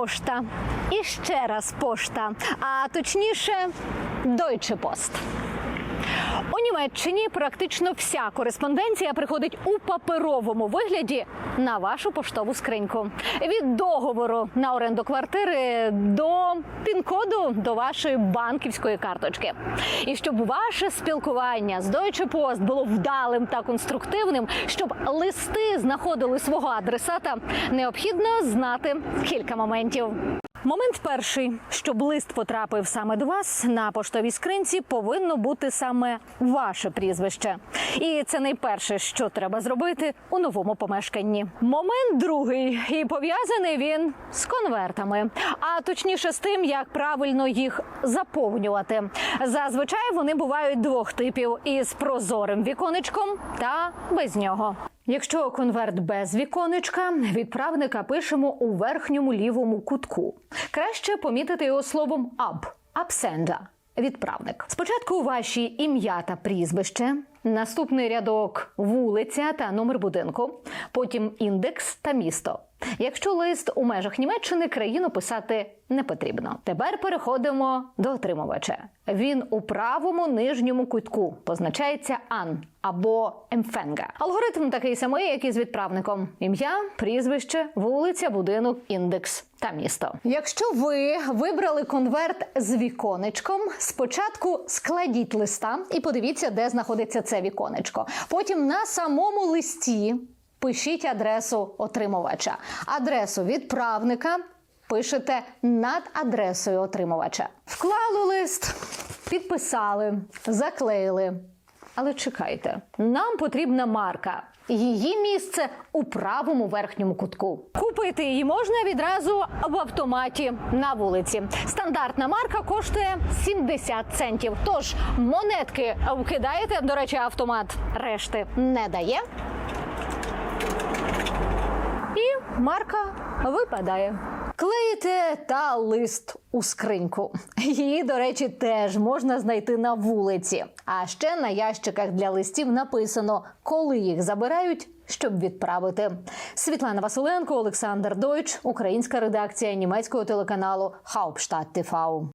пошта. І ще раз пошта, а точніше, Deutsche Post. У Німеччині практично вся кореспонденція приходить у паперовому вигляді на вашу поштову скриньку. Від договору на оренду квартири до пін-коду до вашої банківської карточки. І щоб ваше спілкування з Deutsche Post було вдалим та конструктивним, щоб листи знаходили свого адресата, необхідно знати кілька моментів. Момент перший, щоб лист потрапив саме до вас на поштовій скринці, повинно бути саме ваше прізвище. І це найперше, що треба зробити у новому помешканні. Момент другий, і пов'язаний він з конвертами, а точніше з тим, як правильно їх заповнювати. Зазвичай вони бувають двох типів: із прозорим віконечком та без нього. Якщо конверт без віконечка, відправника пишемо у верхньому лівому кутку. Краще помітити його словом «аб» – «абсенда» – відправник. Спочатку ваші ім'я та прізвище, наступний рядок вулиця та номер будинку, потім індекс та місто. Якщо лист у межах Німеччини, країну писати не потрібно. Тепер переходимо до отримувача. Він у правому нижньому кутку позначається ан або емфенга. Алгоритм такий самий, як і з відправником: ім'я, прізвище, вулиця, будинок, індекс та місто. Якщо ви вибрали конверт з віконечком, спочатку складіть листа і подивіться, де знаходиться це віконечко. Потім на самому листі пишіть адресу отримувача, адресу відправника. Пишете над адресою отримувача. Вклали лист, підписали, заклеїли. Але чекайте, нам потрібна марка. Її місце у правому верхньому кутку. Купити її можна відразу в автоматі на вулиці. Стандартна марка коштує 70 центів. Тож монетки вкидаєте. До речі, автомат решти не дає. І марка випадає. Клеїте та лист у скриньку. Її, до речі, теж можна знайти на вулиці. А ще на ящиках для листів написано, коли їх забирають, щоб відправити. Світлана Василенко, Олександр Дойч, українська редакція німецького телеканалу Hauptstadt TV.